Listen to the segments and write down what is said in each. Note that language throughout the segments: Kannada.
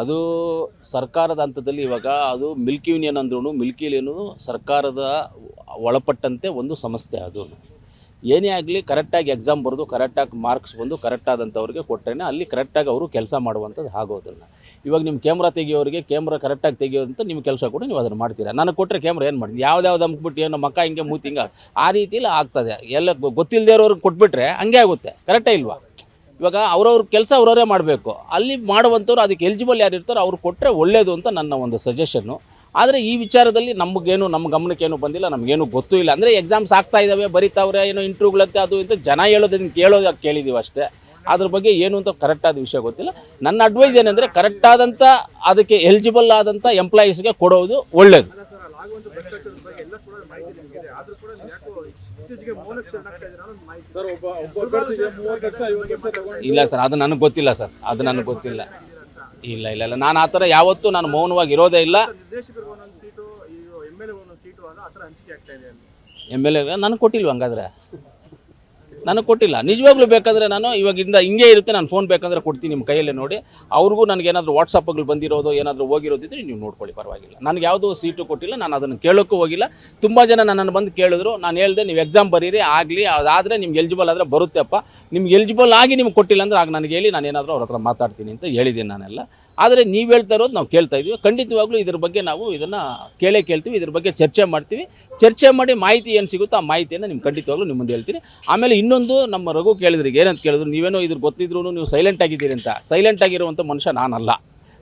ಅದು ಸರ್ಕಾರದ ಹಂತದಲ್ಲಿ ಇವಾಗ ಅದು ಮಿಲ್ಕ್ ಯೂನಿಯನ್ ಅಂದ್ರೂ ಮಿಲ್ಕ್ ಯೂನಿಯನು ಸರ್ಕಾರದ ಒಳಪಟ್ಟಂತೆ ಒಂದು ಸಂಸ್ಥೆ ಅದು. ಏನೇ ಆಗಲಿ ಕರೆಕ್ಟಾಗಿ ಎಕ್ಸಾಮ್ ಬರೆದು, ಕರೆಕ್ಟಾಗಿ ಮಾರ್ಕ್ಸ್ ಬಂದು, ಕರೆಕ್ಟಾದಂಥವ್ರಿಗೆ ಕೊಟ್ಟರೆ ಅಲ್ಲಿ ಕರೆಕ್ಟಾಗಿ ಅವರು ಕೆಲಸ ಮಾಡುವಂಥದ್ದು ಆಗೋದಿಲ್ಲ ಇವಾಗ ನಿಮ್ಮ ಕ್ಯಾಮ್ರಾ ತೆಗಿಯೋರಿಗೆ ಕ್ಯಾಮ್ರಾ ಕರೆಕ್ಟಾಗಿ ತೆಗಿಯೋದಂತ ನಿಮ್ಮ ಕೆಲಸ ಕೂಡ ನೀವು ಅದನ್ನು ಮಾಡ್ತೀರಾ? ನನಗೆ ಕೊಟ್ಟರೆ ಕ್ಯಾಮ್ರಾ ಏನು ಮಾಡ್ತೀನಿ ಯಾವ್ದಾವ್ದು ಅಮ್ಬಿಟ್ಟು ಏನೋ ಮಕ್ಕ ಹಿಂಗೆ ಮೂತಿ ಹಿಂಗೆ ಆ ರೀತಿಯಲ್ಲಿ ಆಗ್ತದೆ. ಎಲ್ಲ ಗೊತ್ತಿಲ್ಲದೆ ಇರೋರಿಗೆ ಕೊಟ್ಬಿಟ್ರೆ ಹಂಗೆ ಆಗುತ್ತೆ. ಕರೆಕ್ಟೇ ಇಲ್ವಾ? ಇವಾಗ ಅವ್ರವ್ರ ಕೆಲಸ ಅವ್ರವರೇ ಮಾಡಬೇಕು. ಅಲ್ಲಿ ಮಾಡುವಂಥವ್ರು ಅದಕ್ಕೆ ಎಲಿಜಿಬಲ್ ಯಾರು ಇರ್ತಾರೋ ಅವ್ರು ಕೊಟ್ಟರೆ ಒಳ್ಳೆಯದು ಅಂತ ನನ್ನ ಒಂದು ಸಜೆಷನ್ನು ಆದರೆ ಈ ವಿಚಾರದಲ್ಲಿ ನಮಗೇನು ನಮ್ಮ ಗಮನಕ್ಕೇನು ಬಂದಿಲ್ಲ, ನಮಗೇನು ಗೊತ್ತೂ ಇಲ್ಲ. ಅಂದರೆ ಎಕ್ಸಾಮ್ಸ್ ಆಗ್ತಾ ಇದ್ದಾವೆ ಬರೀತಾವ್ರೆ, ಏನೋ ಇಂಟ್ರ್ಯೂಗಳಂತೆ ಅದು ಇಂತ ಜನ ಹೇಳೋದನ್ನು ಕೇಳೋದು ಕೇಳಿದ್ದೀವಿ ಅಷ್ಟೇ. ಅದ್ರ ಬಗ್ಗೆ ಏನು ಅಂತ ಕರೆಕ್ಟಾದ ವಿಷಯ ಗೊತ್ತಿಲ್ಲ. ನನ್ನ ಅಡ್ವೈಸ್ ಏನಂದರೆ ಕರೆಕ್ಟಾದಂಥ ಅದಕ್ಕೆ ಎಲಿಜಿಬಲ್ ಆದಂಥ ಎಂಪ್ಲಾಯೀಸ್ಗೆ ಕೊಡೋದು ಒಳ್ಳೆಯದು ಇಲ್ಲ ಸರ್ ಅದು ನನಗೆ ಗೊತ್ತಿಲ್ಲ ಸರ್. ಅದು ನನಗೆ ಗೊತ್ತಿಲ್ಲ. ಇಲ್ಲ ಇಲ್ಲ ಇಲ್ಲ. ನಾನು ಆ ಥರ ಯಾವತ್ತೂ ನಾನು ಮೌನವಾಗಿ ಇರೋದೇ ಇಲ್ಲ. ಎಂ ಎಲ್ ಎ ನನಗೆ ಕೊಟ್ಟಿಲ್ವ ಹಂಗಾದ್ರೆ? ನನಗೆ ಕೊಟ್ಟಿಲ್ಲ. ನಿಜವಾಗ್ಲೂ ಬೇಕಾದರೆ ನಾನು ಇವಾಗಿಂದ ಹಿಂಗೆ ಇರುತ್ತೆ, ನಾನು ಫೋನ್ ಬೇಕಂದ್ರೆ ಕೊಡ್ತೀನಿ ನಿಮ್ಮ ಕೈಯಲ್ಲೇ ನೋಡಿ. ಅವ್ರಿಗೂ ನನಗೆ ಏನಾದರೂ ವಾಟ್ಸಪ್ಗಳು ಬಂದಿರೋದು, ಏನಾದರೂ ಹೋಗಿರೋದಿದ್ರೆ ನೀವು ನೋಡ್ಕೊಳ್ಳಿ, ಪರವಾಗಿಲ್ಲ. ನನಗೆ ಯಾವುದೂ ಸೀಟು ಕೊಟ್ಟಿಲ್ಲ, ನಾನು ಅದನ್ನು ಕೇಳೋಕ್ಕೂ ಹೋಗಿಲ್ಲ. ತುಂಬ ಜನ ನನ್ನನ್ನು ಬಂದು ಕೇಳಿದ್ರು, ನಾನು ಹೇಳಿದೆ, ನೀವು ಎಕ್ಸಾಮ್ ಬರೀರಿ, ಆಗಲಿ, ಅದಾದರೆ ನಿಮ್ಗೆ ಎಲಿಜಿಬಲ್ ಆದರೆ ಬರುತ್ತೆಪ್ಪ. ನಿಮ್ಗೆ ಎಲಿಜಿಬಲ್ ಆಗಿ ನಿಮ್ಗೆ ಕೊಟ್ಟಿಲ್ಲ ಅಂದರೆ ಆಗ ನನಗೆ ಹೇಳಿ, ನಾನು ಏನಾದರೂ ಅವ್ರ ಹತ್ರ ಮಾತಾಡ್ತೀನಿ ಅಂತ ಹೇಳಿದ್ದೀನಿ ನಾನೆಲ್ಲ. ಆದರೆ ನೀವು ಹೇಳ್ತಾ ಇರೋದು ನಾವು ಕೇಳ್ತಾ ಇದ್ದೀವಿ ಖಂಡಿತವಾಗ್ಲೂ ಇದ್ರ ಬಗ್ಗೆ ನಾವು ಇದನ್ನು ಕೇಳೇ ಕೇಳ್ತೀವಿ, ಇದ್ರ ಬಗ್ಗೆ ಚರ್ಚೆ ಮಾಡ್ತೀವಿ. ಚರ್ಚೆ ಮಾಡಿ ಮಾಹಿತಿ ಏನು ಸಿಗುತ್ತೋ ಆ ಮಾಹಿತಿಯನ್ನು ನಿಮ್ಗೆ ಖಂಡಿತವಾಗ್ಲೂ ನಿಮ್ಮ ಮುಂದೆ ಹೇಳ್ತೀನಿ. ಆಮೇಲೆ ಇನ್ನೊಂದು ನಮ್ಮ ರಘು ಕೇಳಿದ್ರಿ ಏನಂತ ಕೇಳಿದ್ರು, ನೀವೇನೋ ಇದ್ರ ಗೊತ್ತಿದ್ರು ನೀವು ಸೈಲೆಂಟ್ ಆಗಿದ್ದೀರಿ ಅಂತ. ಸೈಲೆಂಟ್ ಆಗಿರುವಂಥ ಮನುಷ್ಯ ನಾನಲ್ಲ.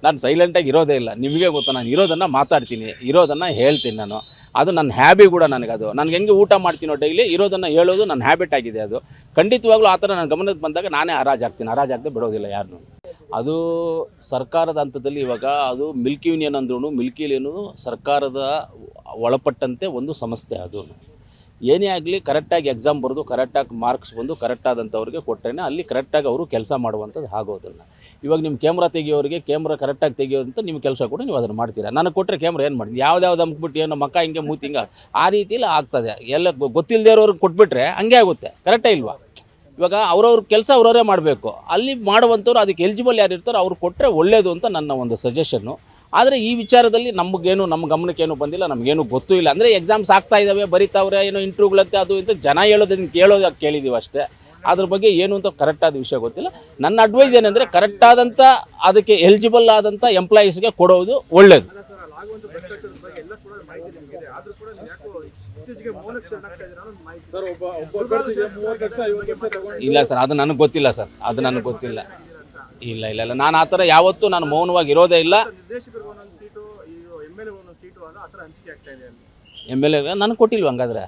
ನಾನು ಸೈಲೆಂಟಾಗಿ ಇರೋದೇ ಇಲ್ಲ. ನಿಮಗೆ ಗೊತ್ತಾ, ನಾನು ಇರೋದನ್ನು ಮಾತಾಡ್ತೀನಿ, ಇರೋದನ್ನು ಹೇಳ್ತೀನಿ ನಾನು. ಅದು ನನ್ನ ಹ್ಯಾಬಿ ಕೂಡ ನನಗದು ನನಗೆ ಹೆಂಗೆ ಊಟ ಮಾಡ್ತೀನೋ ಡೈಲಿ ಇರೋದನ್ನು ಹೇಳೋದು ನನ್ನ ಹ್ಯಾಬಿಟ್ ಆಗಿದೆ ಅದು. ಖಂಡಿತವಾಗ್ಲೂ ಆ ಥರ ನನ್ನ ಗಮನಕ್ಕೆ ಬಂದಾಗ ನಾನೇ ಹರಾಜಾಗ್ತೀನಿ ಹರಾಜಾಗದೆ ಬಿಡೋದಿಲ್ಲ ಯಾರನ್ನೂ ಅದು ಸರ್ಕಾರದ ಹಂತದಲ್ಲಿ ಇವಾಗ ಅದು ಮಿಲ್ಕ್ ಯೂನಿಯನ್ ಅಂದ್ರೂ ಮಿಲ್ಕ್ ಯೂನಿಯನು ಸರ್ಕಾರದ ಒಳಪಟ್ಟಂತೆ ಒಂದು ಸಂಸ್ಥೆ ಅದು. ಏನೇ ಆಗಲಿ ಕರೆಕ್ಟಾಗಿ ಎಕ್ಸಾಮ್ ಬರೆದು, ಕರೆಕ್ಟಾಗಿ ಮಾರ್ಕ್ಸ್ ಬಂದು, ಕರೆಕ್ಟಾದಂಥವ್ರಿಗೆ ಕೊಟ್ಟರೆ ಅಲ್ಲಿ ಕರೆಕ್ಟಾಗಿ ಅವರು ಕೆಲಸ ಮಾಡುವಂಥದ್ದು ಆಗೋದಿಲ್ಲ ಇವಾಗ ನಿಮ್ಮ ಕ್ಯಾಮ್ರಾ ತೆಗಿಯೋರಿಗೆ ಕ್ಯಾಮ್ರಾ ಕರೆಕ್ಟಾಗಿ ತೆಗಿಯೋದಂತ ನಿಮ್ಮ ಕೆಲಸ ಕೂಡ ನೀವು ಅದನ್ನು ಮಾಡ್ತೀರಾ? ನನಗೆ ಕೊಟ್ಟರೆ ಕ್ಯಾಮ್ರಾ ಏನು ಮಾಡ್ತೀನಿ ಯಾವ್ದಾವ್ದು ಅಮ್ಬಿಟ್ಟು ಏನೋ ಮಕ್ಕ ಹಿಂಗೆ, ಮೂತಿ ಹಿಂಗೆ, ಆ ರೀತಿಯಲ್ಲಿ ಆಗ್ತದೆ. ಎಲ್ಲ ಗೊತ್ತಿಲ್ಲದೆ ಇರೋರಿಗೆ ಕೊಟ್ಬಿಟ್ರೆ ಹಂಗೆ ಆಗುತ್ತೆ. ಕರೆಕ್ಟೇ ಇಲ್ವಾ? ಇವಾಗ ಅವ್ರವ್ರ ಕೆಲಸ ಅವ್ರವರೇ ಮಾಡಬೇಕು. ಅಲ್ಲಿ ಮಾಡುವಂಥವ್ರು ಅದಕ್ಕೆ ಎಲಿಜಿಬಲ್ ಯಾರು ಇರ್ತಾರೋ ಅವ್ರು ಕೊಟ್ಟರೆ ಒಳ್ಳೆಯದು ಅಂತ ನನ್ನ ಒಂದು ಸಜೆಷನ್ನು ಆದರೆ ಈ ವಿಚಾರದಲ್ಲಿ ನಮಗೇನು ನಮ್ಮ ಗಮನಕ್ಕೇನು ಬಂದಿಲ್ಲ, ನಮಗೇನು ಗೊತ್ತೂ ಇಲ್ಲ. ಅಂದರೆ ಎಕ್ಸಾಮ್ಸ್ ಆಗ್ತಾ ಇದ್ದಾವೆ ಬರೀತಾವ್ರೆ, ಏನೋ ಇಂಟ್ರ್ಯೂಗಳಂತೆ ಅದು ಇಂತ ಜನ ಹೇಳೋದನ್ನು ಕೇಳೋದು ಕೇಳಿದ್ದೀವಿ ಅಷ್ಟೇ. ಅದ್ರ ಬಗ್ಗೆ ಏನು ಅಂತ ಕರೆಕ್ಟಾದ ವಿಷಯ ಗೊತ್ತಿಲ್ಲ. ನನ್ನ ಅಡ್ವೈಸ್ ಏನಂದರೆ ಕರೆಕ್ಟಾದಂಥ ಅದಕ್ಕೆ ಎಲಿಜಿಬಲ್ ಆದಂಥ ಎಂಪ್ಲಾಯೀಸ್ಗೆ ಕೊಡೋದು ಒಳ್ಳೆಯದು ಇಲ್ಲ ಸರ್ ಅದು ನನಗೆ ಗೊತ್ತಿಲ್ಲ ಸರ್ ಅದು ನನಗೆ ಗೊತ್ತಿಲ್ಲ. ಇಲ್ಲ ಇಲ್ಲ ಇಲ್ಲ. ನಾನು ಆ ಥರ ಯಾವತ್ತೂ ನಾನು ಮೌನವಾಗಿ ಇರೋದೇ ಇಲ್ಲ. ಎಂ ಎಲ್ ಎ ನನಗೆ ಕೊಟ್ಟಿಲ್ವ ಹಂಗಾದ್ರೆ?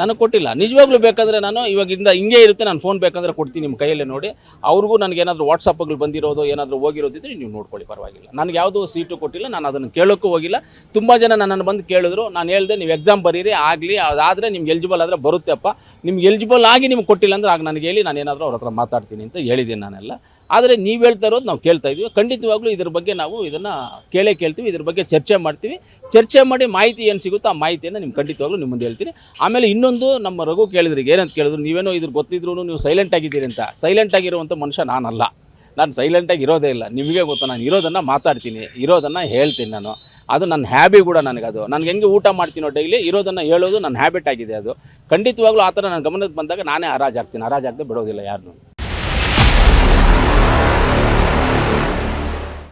ನನಗೆ ಕೊಟ್ಟಿಲ್ಲ. ನಿಜವಾಗ್ಲೂ ಬೇಕಾದರೆ ನಾನು ಇವಾಗಿಂದ ಹಿಂಗೆ ಇರುತ್ತೆ, ನಾನು ಫೋನ್ ಬೇಕಂದರೆ ಕೊಡ್ತೀನಿ ನಿಮ್ಮ ಕೈಯಲ್ಲೇ ನೋಡಿ. ಅವ್ರಿಗೂ ನನಗೆ ಏನಾದರೂ ವಾಟ್ಸಪ್ಗಳು ಬಂದಿರೋದು, ಏನಾದರೂ ಹೋಗಿರೋದಿದ್ರೆ ನೀವು ನೋಡ್ಕೊಳ್ಳಿ, ಪರವಾಗಿಲ್ಲ. ನನಗೆ ಯಾವುದೂ ಸೀಟು ಕೊಟ್ಟಿಲ್ಲ, ನಾನು ಅದನ್ನು ಕೇಳೋಕ್ಕೂ ಹೋಗಿಲ್ಲ. ತುಂಬ ಜನ ನನ್ನನ್ನು ಬಂದು ಕೇಳಿದ್ರು, ನಾನು ಹೇಳಿದೆ, ನೀವು ಎಕ್ಸಾಮ್ ಬರೀರಿ, ಆಗಲಿ, ಅದಾದರೆ ನಿಮ್ಗೆ ಎಲಿಜಿಬಲ್ ಆದರೆ ಬರುತ್ತೆಪ್ಪ. ನಿಮ್ಗೆ ಎಲಿಜಿಬಲ್ ಆಗಿ ನಿಮ್ಗೆ ಕೊಟ್ಟಿಲ್ಲ ಅಂದರೆ ಆಗ ನನಗೆ ಹೇಳಿ, ನಾನು ಏನಾದರೂ ಅವ್ರ ಹತ್ರ ಮಾತಾಡ್ತೀನಿ ಅಂತ ಹೇಳಿದ್ದೀನಿ ನಾನೆಲ್ಲ. ಆದರೆ ನೀವು ಹೇಳ್ತಾ ಇರೋದು ನಾವು ಕೇಳ್ತಾ ಇದ್ದೀವಿ ಖಂಡಿತವಾಗ್ಲೂ ಇದ್ರ ಬಗ್ಗೆ ನಾವು ಇದನ್ನು ಕೇಳೇ ಕೇಳ್ತೀವಿ, ಇದ್ರ ಬಗ್ಗೆ ಚರ್ಚೆ ಮಾಡ್ತೀವಿ. ಚರ್ಚೆ ಮಾಡಿ ಮಾಹಿತಿ ಏನು ಸಿಗುತ್ತೋ ಆ ಮಾಹಿತಿಯನ್ನು ನಿಮ್ಗೆ ಖಂಡಿತವಾಗ್ಲೂ ನಿಮ್ಮ ಮುಂದೆ ಹೇಳ್ತೀನಿ. ಆಮೇಲೆ ಇನ್ನೊಂದು ನಮ್ಮ ರಘು ಕೇಳಿದ್ರಿ ಏನಂತ ಕೇಳಿದ್ರು, ನೀವೇನೋ ಇದ್ರ ಗೊತ್ತಿದ್ರು ನೀವು ಸೈಲೆಂಟ್ ಆಗಿದ್ದೀರಿ ಅಂತ. ಸೈಲೆಂಟ್ ಆಗಿರುವಂಥ ಮನುಷ್ಯ ನಾನಲ್ಲ. ನಾನು ಸೈಲೆಂಟಾಗಿ ಇರೋದೇ ಇಲ್ಲ. ನಿಮಗೆ ಗೊತ್ತು, ನಾನು ಇರೋದನ್ನು ಮಾತಾಡ್ತೀನಿ, ಇರೋದನ್ನು ಹೇಳ್ತೀನಿ ನಾನು. ಅದು ನನ್ನ ಹ್ಯಾಬಿ ಕೂಡ ನನಗದು ನನಗೆ ಹೆಂಗೆ ಊಟ ಮಾಡ್ತೀನೋ ಡೈಲಿ ಇರೋದನ್ನು ಹೇಳೋದು ನನ್ನ ಹ್ಯಾಬಿಟ್ ಆಗಿದೆ ಅದು. ಖಂಡಿತವಾಗ್ಲೂ ಆ ಥರ ನನ್ನ ಗಮನಕ್ಕೆ ಬಂದಾಗ ನಾನೇ ಹರಾಜಾಗ್ತೀನಿ. ಹರಾಜಾಗದೆ ಬಿಡೋದಿಲ್ಲ ಯಾರನ್ನೂ